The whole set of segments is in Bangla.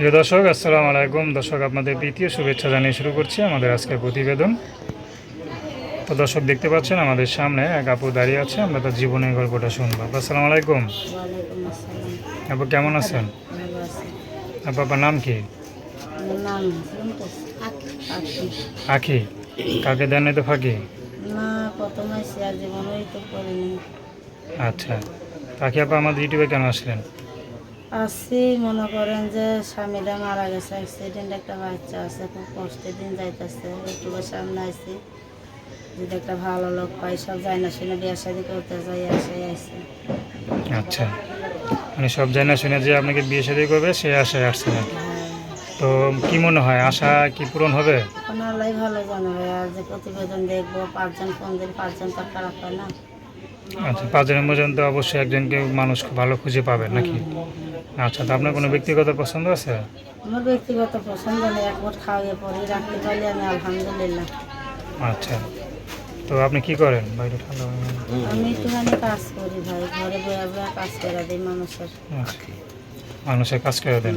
প্রিয় দর্শক আসসালামু আলাইকুম। দর্শক আপনাদের দ্বিতীয় শুভেচ্ছা জানিয়ে শুরু করছি আমাদের আজকের প্রতিবেদন। তো দর্শক দেখতে পাচ্ছেন আমাদের সামনে এক আপু দাঁড়িয়ে আছে আমরা তার জীবনের গল্পটা শুনব। আসসালামু আলাইকুম। আপু কেমন আছেন? আপু আপনার নাম কি? আখি। কাকে দেন তো ফাঁকি? আচ্ছা। আখি আপা আমাদের ইউটিউবে কেন আসলেন? আসছি মনে করেন যে স্বামীরা মারা গেছে অ্যাক্সিডেন্ট একটা বাচ্চা আছে খুব কষ্টের দিন যাইতেছে একটু সামনে আইসি যদি একটা ভালো লোক পাই সব যায় না শুনে বিয়ে শাদি করতে যাই আসে আইসি আচ্ছা মানে সব জানা শুনে যে আপনাকে বিয়ে শাদী করবে সে আশায় আসছেন আর কি। হ্যাঁ। তো কি মনে হয় আশা কি পূরণ হবে? এখন আল্লাহ ভালো জানবে আর যে প্রতিবেদন দেখব পাঁচজন ফোন দিন পাঁচজন তো খারাপ হয় না। আচ্ছা পাঁচজনের পর্যন্ত অবশ্যই একজনকে মানুষ ভালো খুঁজে পাবেন নাকি? আচ্ছা তো আপনার কোনো ব্যক্তিগত পছন্দ আছে? আমার ব্যক্তিগত পছন্দ নেই একবার খাওয়াইয়ে পরে রাখতে পারলে আমি আলহামদুলিল্লাহ। আচ্ছা তো আপনি কি করেন বাইরে ঠান্ডা। আমি একটুখানি কাজ করি ভাই ঘরে বয়ে বয়ে কাজ করে দিই মানুষের। আচ্ছা। মানুষের কাজ করে দেন।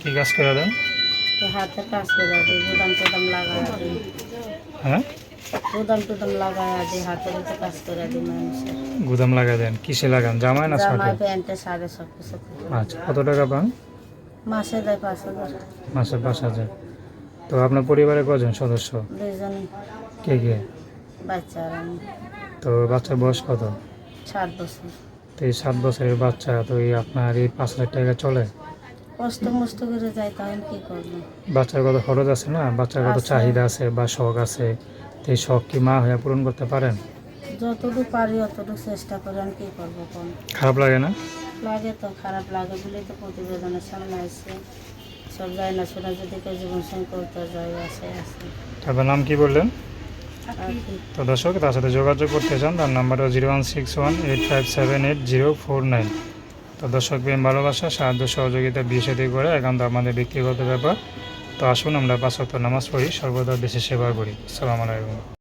কি কাজ করে দেন? তো হাতে কাজ করে দিই গুদাম টুদাম লাগাই হ্যাঁ? গুদাম টুদাম কাজ করে মানুষের। গুদাম দেন কিসে লাগান? জামায় না শার্টে প্যান্টে সাড়ে সব কিছু আচ্ছা কত টাকা পান? মাসে দেয় পাঁচ হাজার। মাসে পাঁচ হাজার। তো আপনার পরিবারে কজন সদস্য? দুইজনে। কে কে? বাচ্চা আর আমি। তো বাচ্চার বয়স কত? সাত বছর। তো এই সাত বছরের বাচ্চা তো এই আপনার এই পাঁচ হাজার টাকা চলে? কষ্ট মষ্ট করে যাই তখন কি করব? বাচ্চার কত খরচ আছে না? বাচ্চার কত চাহিদা আছে বা শখ আছে? তো এই শখ কি মা হয়ে পূরণ করতে পারেন? যতটুকু পারি অতটুকু চেষ্টা করে আমি কি করব কোন? খারাপ লাগে না? লাগে তো খারাপ লাগে বলেই তো প্রতিবেদনের সামনে আসছে সব যায় না শোনা যদি কেউ জীবন সঙ্গে করতে যায় আসে আসে। আপনার নাম কি বললেন? তো দর্শক তার সাথে যোগাযোগ করতে চান তার number zero one six one eight five seven eight zero four nine. তো দর্শক প্রেম, ভালোবাসা, সাহায্য, সহযোগিতা, বিয়ে সাথে করে একান্ত আমাদের ব্যক্তিগত ব্যাপার। তো আসুন আমরা পাঁচ নামাজ পড়ি, সর্বদা দেশে সেবা করি। সালাম আলাইকুম।